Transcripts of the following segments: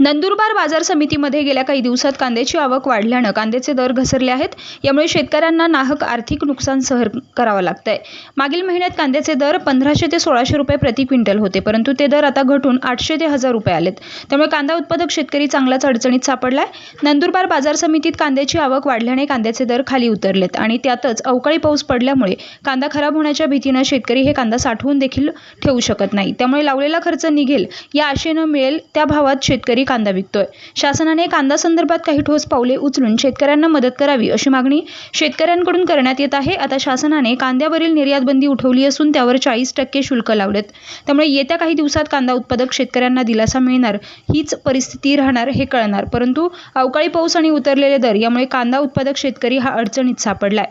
नंदुरबार बाजार समितीमध्ये गेल्या काही दिवसात कांद्याची आवक वाढल्यानं कांद्याचे दर घसरले आहेत. यामुळे शेतकऱ्यांना नाहक आर्थिक नुकसान सहन करावं लागतंय. मागील महिन्यात कांद्याचे दर पंधराशे ते सोळाशे रुपये प्रति क्विंटल होते परंतु ते दर आता घटून आठशे ते हजार रुपये आलेत. त्यामुळे कांदा उत्पादक शेतकरी चांगलाच अडचणीत सापडलाय. नंदुरबार बाजार समितीत कांद्याची आवक वाढल्याने कांद्याचे दर खाली उतरलेत आणि त्यातच अवकाळी पाऊस पडल्यामुळे कांदा खराब होण्याच्या भीतीनं शेतकरी हे कांदा साठवून देखील ठेवू शकत नाही. त्यामुळे लावलेला खर्च निघेल या आशेनं मिळेल. त्या भावात शेतकरी कांदा विकतोय. शासनाने कांदा संदर्भात काही ठोस पावले उचलून शेतकऱ्यांना मदत करावी अशी मागणी शेतकऱ्यांकडून करण्यात येत आहे. आता शासनाने कांद्यावरील निर्यात बंदी उठवली असून त्यावर चाळीस टक्के शुल्क लावलेत. त्यामुळे येत्या काही दिवसात कांदा उत्पादक शेतकऱ्यांना दिलासा मिळणार हीच परिस्थिती राहणार हे कळणार. परंतु अवकाळी पाऊस आणि उतरलेले दर यामुळे कांदा उत्पादक शेतकरी हा अडचणीत सापडलाय.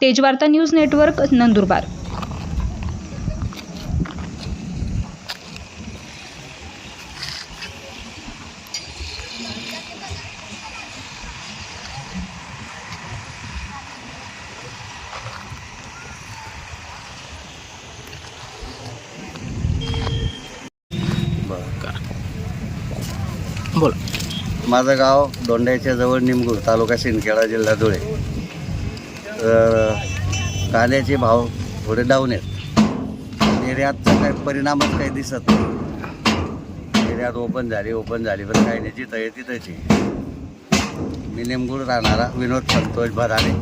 Tejvarta news network Nandurbar. बोला. माझं गाव दोंड्याच्या जवळ निमगूर तालुका सिंदखेडा जिल्हा धुळे. तर कांद्याचे भाव थोडे डाऊन आहेत. निर्यातचा काही परिणामच काही दिसत नाही. निर्यात ओपन झाली ओपन झाली पण काही नाही. जिथं आहे तिथंच मी निमगूर राहणारा विनोद संतोष भराणे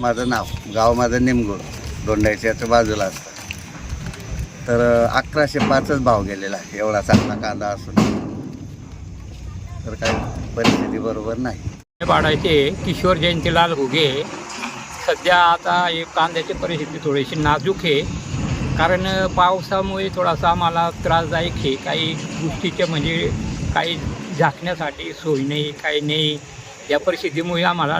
माझं नाव गाव माझं निमगूर दोंड्याच्या बाजूला असतं. तर अकराशे पाचच भाव गेलेला आहे. एवढा चांगला कांदा असून. तर काही परिस्थिती बरोबर नाही. पाडायचे किशोर जयंतीलाल घुगे. सध्या आता हे कांद्याची परिस्थिती थोडीशी नाजूक आहे. कारण पावसामुळे थोडासा आम्हाला त्रासदायक आहे. काही गोष्टीचे म्हणजे काही झाकण्यासाठी सोय नाही काही नाही. या परिस्थितीमुळे आम्हाला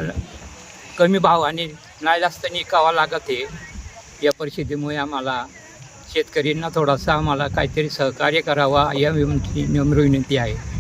कमी भावाने नाही जास्त निकावा लागत आहे. या परिस्थितीमुळे आम्हाला शेतकऱ्यांना थोडासा आम्हाला काहीतरी सहकार्य करावा या विनंती नम्र विनंती आहे.